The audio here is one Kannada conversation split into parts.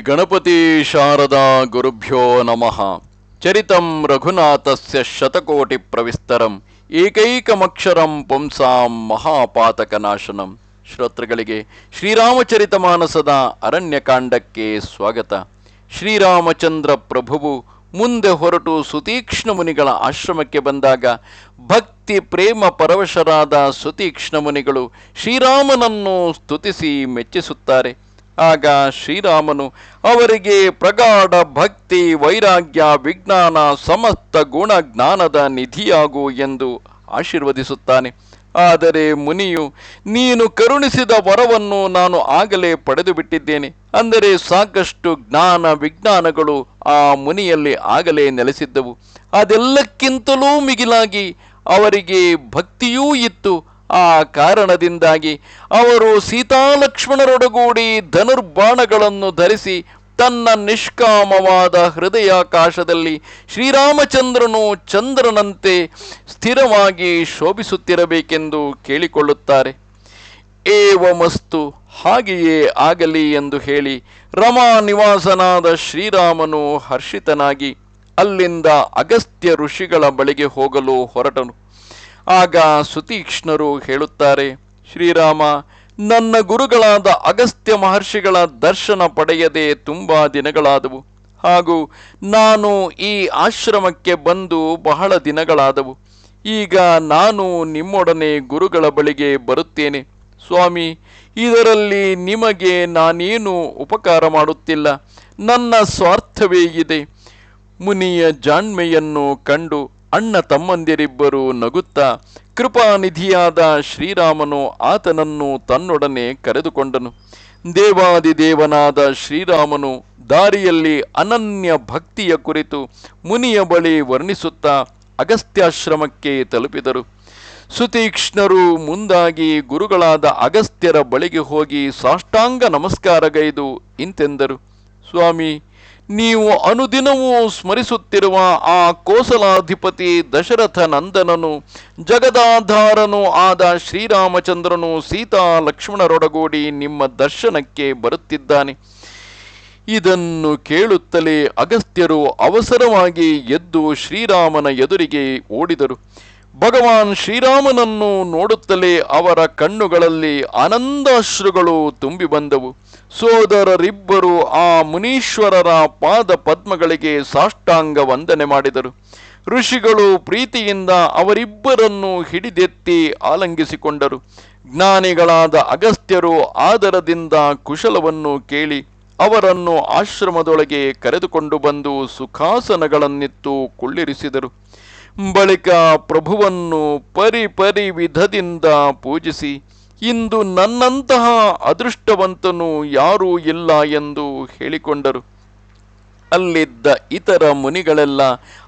ಗಣಪತಿ ಶಾರದಾ ಗುರುಭ್ಯೋ ನಮಃ. ಚರಿತಂ ರಘುನಾಥಸ್ಯ ಶತಕೋಟಿ ಪ್ರವಿಸ್ತರಂ. ಏಕೈಕಮಕ್ಷರಂ ಪುಂಸಾಂ ಮಹಾಪಾತಕನಾಶನಂ. ಶ್ರೋತೃಗಳಿಗೆ ಶ್ರೀರಾಮಚರಿತ ಮಾನಸದ ಅರಣ್ಯಕಾಂಡಕ್ಕೆ ಸ್ವಾಗತ. ಶ್ರೀರಾಮಚಂದ್ರ ಪ್ರಭುವು ಮುಂದೆ ಹೊರಟು ಸುತೀಕ್ಷ್ಣ ಮುನಿಗಳ ಆಶ್ರಮಕ್ಕೆ ಬಂದಾಗ ಭಕ್ತಿ ಪ್ರೇಮ ಪರವಶರಾದ ಸುತೀಕ್ಷ್ಣ ಮುನಿಗಳು ಶ್ರೀರಾಮನನ್ನು ಸ್ತುತಿಸಿ ಮೆಚ್ಚಿಸುತ್ತಾರೆ. ಆಗ ಶ್ರೀರಾಮನು, ಅವರಿಗೆ ಪ್ರಗಾಢ ಭಕ್ತಿ, ವೈರಾಗ್ಯ, ವಿಜ್ಞಾನ, ಸಮಸ್ತ ಗುಣ ಜ್ಞಾನದ ನಿಧಿಯಾಗು ಎಂದು ಆಶೀರ್ವದಿಸುತ್ತಾನೆ. ಆದರೆ ಮುನಿಯು, ನೀನು ಕರುಣಿಸಿದ ವರವನ್ನು ನಾನು ಆಗಲೇ ಪಡೆದು ಬಿಟ್ಟಿದ್ದೇನೆ. ಅಂದರೆ ಸಾಕಷ್ಟು ಜ್ಞಾನ ವಿಜ್ಞಾನಗಳು ಆ ಮುನಿಯಲ್ಲಿ ಆಗಲೇ ನೆಲೆಸಿದ್ದವು. ಅದೆಲ್ಲಕ್ಕಿಂತಲೂ ಮಿಗಿಲಾಗಿ ಅವರಿಗೆ ಭಕ್ತಿಯೂ ಇತ್ತು. ಆ ಕಾರಣದಿಂದಾಗಿ ಅವರು ಸೀತಾಲಕ್ಷ್ಮಣರೊಡಗೂಡಿ ಧನುರ್ಬಾಣಗಳನ್ನು ಧರಿಸಿ ತನ್ನ ನಿಷ್ಕಾಮವಾದ ಹೃದಯಾಕಾಶದಲ್ಲಿ ಶ್ರೀರಾಮಚಂದ್ರನು ಚಂದ್ರನಂತೆ ಸ್ಥಿರವಾಗಿ ಶೋಭಿಸುತ್ತಿರಬೇಕೆಂದು ಕೇಳಿಕೊಳ್ಳುತ್ತಾರೆ. ಏವಮಸ್ತು ಹಾಗೆಯೇ ಆಗಲಿ ಎಂದು ಹೇಳಿ ರಮಾ ನಿವಾಸನಾದ ಶ್ರೀರಾಮನು ಹರ್ಷಿತನಾಗಿ ಅಲ್ಲಿಂದ ಅಗಸ್ತ್ಯ ಋಷಿಗಳ ಬಳಿಗೆ ಹೋಗಲು ಹೊರಟನು. ಆಗ ಸುತೀಕ್ಷ್ಣರು ಹೇಳುತ್ತಾರೆ, ಶ್ರೀರಾಮ, ನನ್ನ ಗುರುಗಳಾದ ಅಗಸ್ತ್ಯ ಮಹರ್ಷಿಗಳ ದರ್ಶನ ಪಡೆಯದೆ ತುಂಬ ದಿನಗಳಾದವು. ಹಾಗೂ ನಾನು ಈ ಆಶ್ರಮಕ್ಕೆ ಬಂದು ಬಹಳ ದಿನಗಳಾದವು. ಈಗ ನಾನು ನಿಮ್ಮೊಡನೆ ಗುರುಗಳ ಬಳಿಗೆ ಬರುತ್ತೇನೆ. ಸ್ವಾಮಿ, ಇದರಲ್ಲಿ ನಿಮಗೆ ನಾನೇನು ಉಪಕಾರ ಮಾಡುತ್ತಿಲ್ಲ. ನನ್ನ ಸ್ವಾರ್ಥವೇ ಇದೆ. ಮುನಿಯ ಜಾಣ್ಮೆಯನ್ನು ಕಂಡು ಅಣ್ಣ ತಮ್ಮಂದಿರಿಬ್ಬರು ನಗುತ್ತಾ ಕೃಪಾನಿಧಿಯಾದ ಶ್ರೀರಾಮನು ಆತನನ್ನು ತನ್ನೊಡನೆ ಕರೆದುಕೊಂಡನು. ದೇವಾದಿದೇವನಾದ ಶ್ರೀರಾಮನು ದಾರಿಯಲ್ಲಿ ಅನನ್ಯ ಭಕ್ತಿಯ ಕುರಿತು ಮುನಿಯ ಬಳಿ ವರ್ಣಿಸುತ್ತಾ ಅಗಸ್ತ್ಯಾಶ್ರಮಕ್ಕೆ ತಲುಪಿದರು. ಸುತೀಕ್ಷ್ಣರು ಮುಂದಾಗಿ ಗುರುಗಳಾದ ಅಗಸ್ತ್ಯರ ಬಳಿಗೆ ಹೋಗಿ ಸಾಷ್ಟಾಂಗ ನಮಸ್ಕಾರಗೈದು ಇಂತೆಂದರು. ಸ್ವಾಮಿ ನೀವು ಅನುದಿನವೂ ಸ್ಮರಿಸುತ್ತಿರುವ ಆ ಕೋಸಲಾಧಿಪತಿ ದಶರಥ ನಂದನನು, ಜಗದಾಧಾರನು ಆದ ಶ್ರೀರಾಮಚಂದ್ರನು ಸೀತಾ ಲಕ್ಷ್ಮಣರೊಡಗೂಡಿ ನಿಮ್ಮ ದರ್ಶನಕ್ಕೆ ಬರುತ್ತಿದ್ದಾನೆ. ಇದನ್ನು ಕೇಳುತ್ತಲೇ ಅಗಸ್ತ್ಯರು ಅವಸರವಾಗಿ ಎದ್ದು ಶ್ರೀರಾಮನ ಎದುರಿಗೆ ಓಡಿದರು. ಭಗವಾನ್ ಶ್ರೀರಾಮನನ್ನು ನೋಡುತ್ತಲೇ ಅವರ ಕಣ್ಣುಗಳಲ್ಲಿ ಆನಂದಾಶ್ರುಗಳು ತುಂಬಿ ಬಂದವು. ಸೋದರರಿಬ್ಬರು ಆ ಮುನೀಶ್ವರರ ಪಾದ ಪದ್ಮಗಳಿಗೆ ಸಾಷ್ಟಾಂಗ ವಂದನೆ ಮಾಡಿದರು. ಋಷಿಗಳು ಪ್ರೀತಿಯಿಂದ ಅವರಿಬ್ಬರನ್ನು ಹಿಡಿದೆತ್ತಿ ಆಲಂಗಿಸಿಕೊಂಡರು. ಜ್ಞಾನಿಗಳಾದ ಅಗಸ್ತ್ಯರು ಆದರದಿಂದ ಕುಶಲವನ್ನು ಕೇಳಿ ಅವರನ್ನು ಆಶ್ರಮದೊಳಗೆ ಕರೆದುಕೊಂಡು ಬಂದು ಸುಖಾಸನಗಳನ್ನಿತ್ತು ಕುಳ್ಳಿರಿಸಿದರು. ಬಳಿಕ ಪ್ರಭುವನ್ನು ಪರಿ ಪರಿ ವಿಧದಿಂದ ಪೂಜಿಸಿ ಇಂದು ನನ್ನಂತಹ ಅದೃಷ್ಟವಂತನು ಯಾರೂ ಇಲ್ಲ ಎಂದು ಹೇಳಿಕೊಂಡರು. ಅಲ್ಲಿದ್ದ ಇತರ ಮುನಿಗಳೆಲ್ಲ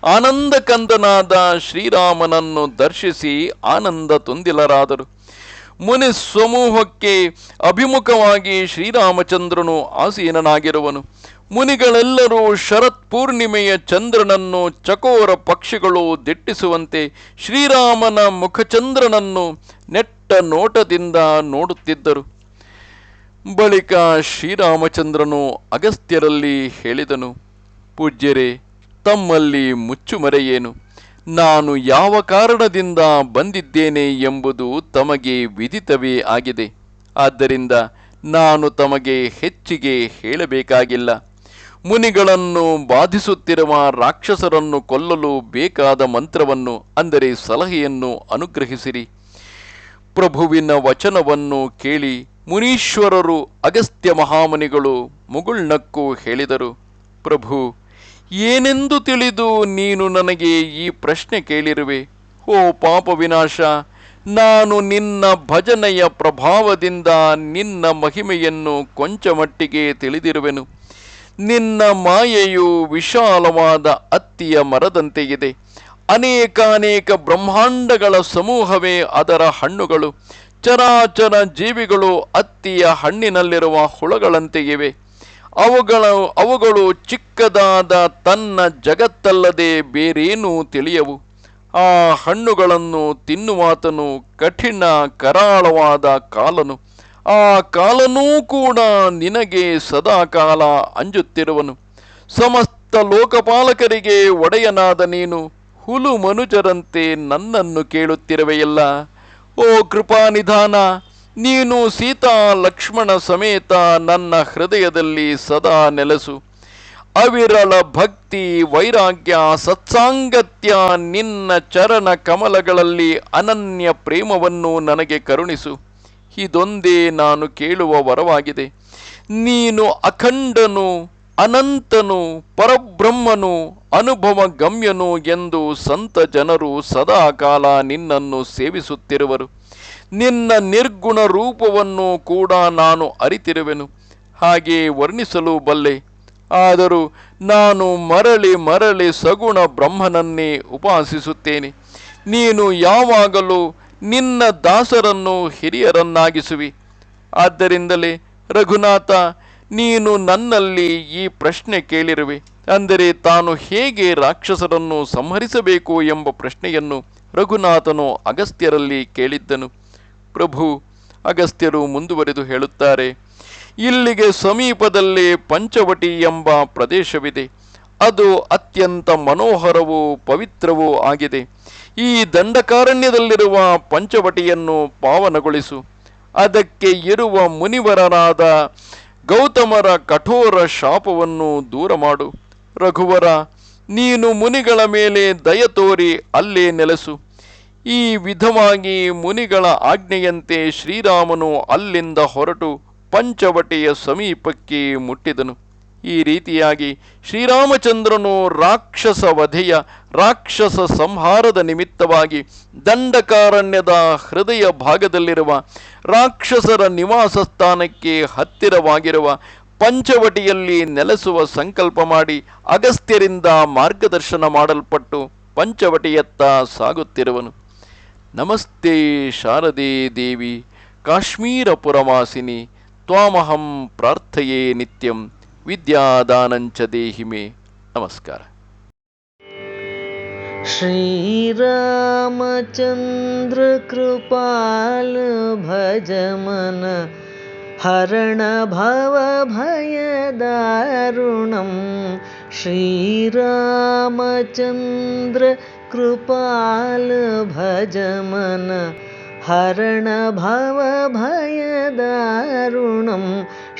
ಆನಂದ ಕಂದನಾದ ಶ್ರೀರಾಮನನ್ನು ದರ್ಶಿಸಿ ಆನಂದ ತುಂದಿಲರಾದರು. ಮುನಿ ಸಮೂಹಕ್ಕೆ ಅಭಿಮುಖವಾಗಿ ಶ್ರೀರಾಮಚಂದ್ರನು ಆಸೀನನಾಗಿರುವನು. ಮುನಿಗಳೆಲ್ಲರೂ ಶರತ್ ಪೂರ್ಣಿಮೆಯ ಚಂದ್ರನನ್ನು ಚಕೋರ ಪಕ್ಷಿಗಳು ದಿಟ್ಟಿಸುವಂತೆ ಶ್ರೀರಾಮನ ಮುಖಚಂದ್ರನನ್ನು ನೆಟ್ಟ ನೋಟದಿಂದ ನೋಡುತ್ತಿದ್ದರು. ಬಳಿಕ ಶ್ರೀರಾಮಚಂದ್ರನು ಅಗಸ್ತ್ಯರಲ್ಲಿ ಹೇಳಿದನು, ಪೂಜ್ಯರೇ, ತಮ್ಮಲ್ಲಿ ಮುಚ್ಚುಮರೆಯೇನು? ನಾನು ಯಾವ ಕಾರಣದಿಂದ ಬಂದಿದ್ದೇನೆ ಎಂಬುದು ತಮಗೆ ವಿದಿತವೇ ಆಗಿದೆ. ಆದ್ದರಿಂದ ನಾನು ತಮಗೆ ಹೆಚ್ಚಿಗೆ ಹೇಳಬೇಕಾಗಿಲ್ಲ. ಮುನಿಗಳನ್ನು ಬಾಧಿಸುತ್ತಿರುವ ರಾಕ್ಷಸರನ್ನು ಕೊಲ್ಲಲು ಬೇಕಾದ ಮಂತ್ರವನ್ನು, ಅಂದರೆ ಸಲಹೆಯನ್ನು, ಅನುಗ್ರಹಿಸಿರಿ. ಪ್ರಭುವಿನ ವಚನವನ್ನು ಕೇಳಿ ಮುನೀಶ್ವರರು ಅಗಸ್ತ್ಯ ಮಹಾಮುನಿಗಳು ಮುಗುಳ್ನಕ್ಕು ಹೇಳಿದರು, ಪ್ರಭು, ಏನೆಂದು ತಿಳಿದು ನೀನು ನನಗೆ ಈ ಪ್ರಶ್ನೆ ಕೇಳಿರುವೆ? ಓ ಪಾಪ ವಿನಾಶ, ನಾನು ನಿನ್ನ ಭಜನೆಯ ಪ್ರಭಾವದಿಂದ ನಿನ್ನ ಮಹಿಮೆಯನ್ನು ಕೊಂಚ ಮಟ್ಟಿಗೆ ತಿಳಿದಿರುವೆನು. ನಿನ್ನ ಮಾಯೆಯು ವಿಶಾಲವಾದ ಅತ್ತಿಯ ಮರದಂತೆಯಿದೆ. ಅನೇಕಾನೇಕ ಬ್ರಹ್ಮಾಂಡಗಳ ಸಮೂಹವೇ ಅದರ ಹಣ್ಣುಗಳು. ಚರಾಚರ ಜೀವಿಗಳು ಅತ್ತಿಯ ಹಣ್ಣಿನಲ್ಲಿರುವ ಹುಳಗಳಂತೆ ಇವೆ ಅವುಗಳು ಅವುಗಳು ಚಿಕ್ಕದಾದ ತನ್ನ ಜಗತ್ತಲ್ಲದೆ ಬೇರೇನೂ ತಿಳಿಯವು. ಆ ಹಣ್ಣುಗಳನ್ನು ತಿನ್ನುವಾತನು ಕಠಿಣ ಕರಾಳವಾದ ಕಾಲನು. ಆ ಕಾಲನೂ ಕೂಡ ನಿನಗೆ ಸದಾಕಾಲ ಅಂಜುತ್ತಿರುವನು. ಸಮಸ್ತ ಲೋಕಪಾಲಕರಿಗೆ ಒಡೆಯನಾದ ನೀನು. ಹುಲು ಮನುಜರಂತೆ ನನ್ನನ್ನು ಕೇಳುತ್ತಿರುವೆಯಲ್ಲ. ಓ ಕೃಪಾನಿಧಾನ, ನೀನು ಸೀತಾ ಲಕ್ಷ್ಮಣ ಸಮೇತ ನನ್ನ ಹೃದಯದಲ್ಲಿ ಸದಾ ನೆಲೆಸು. ಅವಿರಳ ಭಕ್ತಿ, ವೈರಾಗ್ಯ, ಸತ್ಸಾಂಗತ್ಯ ನಿನ್ನ ಚರಣ ಕಮಲಗಳಲ್ಲಿ ಅನನ್ಯ ಪ್ರೇಮವನ್ನು ನನಗೆ ಕರುಣಿಸು. ಇದೊಂದೇ ನಾನು ಕೇಳುವ ವರವಾಗಿದೆ. ನೀನು ಅಖಂಡನು ಅನಂತನು, ಪರಬ್ರಹ್ಮನು ಅನುಭವ ಗಮ್ಯನು ಎಂದು ಸಂತ ಜನರು ಸದಾಕಾಲ ನಿನ್ನನ್ನು ಸೇವಿಸುತ್ತಿರುವರು. ನಿನ್ನ ನಿರ್ಗುಣ ರೂಪವನ್ನು ಕೂಡ ನಾನು ಅರಿತಿರುವೆನು. ಹಾಗೆ ವರ್ಣಿಸಲು ಬಲ್ಲೆ. ಆದರೂ ನಾನು ಮರಳಿ ಮರಳಿ ಸಗುಣ ಬ್ರಹ್ಮನನ್ನೇ ಉಪಾಸಿಸುತ್ತೇನೆ. ನೀನು ಯಾವಾಗಲೂ ನಿನ್ನ ದಾಸರನ್ನು ಹಿರಿಯರನ್ನಾಗಿಸುವಿ. ಆದ್ದರಿಂದಲೇ ರಘುನಾಥ ನೀನು ನನ್ನಲ್ಲಿ ಈ ಪ್ರಶ್ನೆ ಕೇಳಿರುವೆ. ಅಂದರೆ ತಾನು ಹೇಗೆ ರಾಕ್ಷಸರನ್ನು ಸಂಹರಿಸಬೇಕು ಎಂಬ ಪ್ರಶ್ನೆಯನ್ನು ರಘುನಾಥನು ಅಗಸ್ತ್ಯರಲ್ಲಿ ಕೇಳಿದ್ದನು. ಪ್ರಭು, ಅಗಸ್ತ್ಯರು ಮುಂದುವರೆದು ಹೇಳುತ್ತಾರೆ, ಇಲ್ಲಿಗೆ ಸಮೀಪದಲ್ಲೇ ಪಂಚವಟಿ ಎಂಬ ಪ್ರದೇಶವಿದೆ. ಅದು ಅತ್ಯಂತ ಮನೋಹರವೂ ಪವಿತ್ರವೂ ಆಗಿದೆ. ಈ ದಂಡಕಾರಣ್ಯದಲ್ಲಿರುವ ಪಂಚವಟಿಯನ್ನು ಪಾವನಗೊಳಿಸು. ಅದಕ್ಕೆ ಇರುವ ಮುನಿವರರಾದ ಗೌತಮರ ಕಠೋರ ಶಾಪವನ್ನು ದೂರ ಮಾಡು. ರಘುವರ, ನೀನು ಮುನಿಗಳ ಮೇಲೆ ದಯ ತೋರಿ ಅಲ್ಲೇ ನೆಲೆಸು. ಈ ವಿಧವಾಗಿ ಮುನಿಗಳ ಆಜ್ಞೆಯಂತೆ ಶ್ರೀರಾಮನು ಅಲ್ಲಿಂದ ಹೊರಟು ಪಂಚವಟಿಯ ಸಮೀಪಕ್ಕೆ ಮುಟ್ಟಿದನು. ಈ ರೀತಿಯಾಗಿ ಶ್ರೀರಾಮಚಂದ್ರನು ರಾಕ್ಷಸ ವಧೆಯ ರಾಕ್ಷಸ ಸಂಹಾರದ ನಿಮಿತ್ತವಾಗಿ ದಂಡಕಾರಣ್ಯದ ಹೃದಯ ಭಾಗದಲ್ಲಿರುವ ರಾಕ್ಷಸರ ನಿವಾಸ ಸ್ಥಾನಕ್ಕೆ ಹತ್ತಿರವಾಗಿರುವ ಪಂಚವಟಿಯಲ್ಲಿ ನೆಲೆಸುವ ಸಂಕಲ್ಪ ಮಾಡಿ ಅಗಸ್ತ್ಯರಿಂದ ಮಾರ್ಗದರ್ಶನ ಮಾಡಲ್ಪಟ್ಟು ಪಂಚವಟಿಯತ್ತ ಸಾಗುತ್ತಿರುವನು. ನಮಸ್ತೆ ಶಾರದೆ ದೇವಿ ಕಾಶ್ಮೀರಪುರವಾಸಿನಿ ತ್ವಾಮಹಂ ಪ್ರಾರ್ಥೆಯೇ ನಿತ್ಯಂ. विद्यादानञ्च देहि मे नमस्कार श्रीरामचन्द्रकृपाल भजमन हरणभवभयदारुणं ऋणम् श्रीरामचन्द्रकृपाल भजमन हरणभवभयदारुणं भयदारुणं श्रीरामचन्द्र कृपाल भज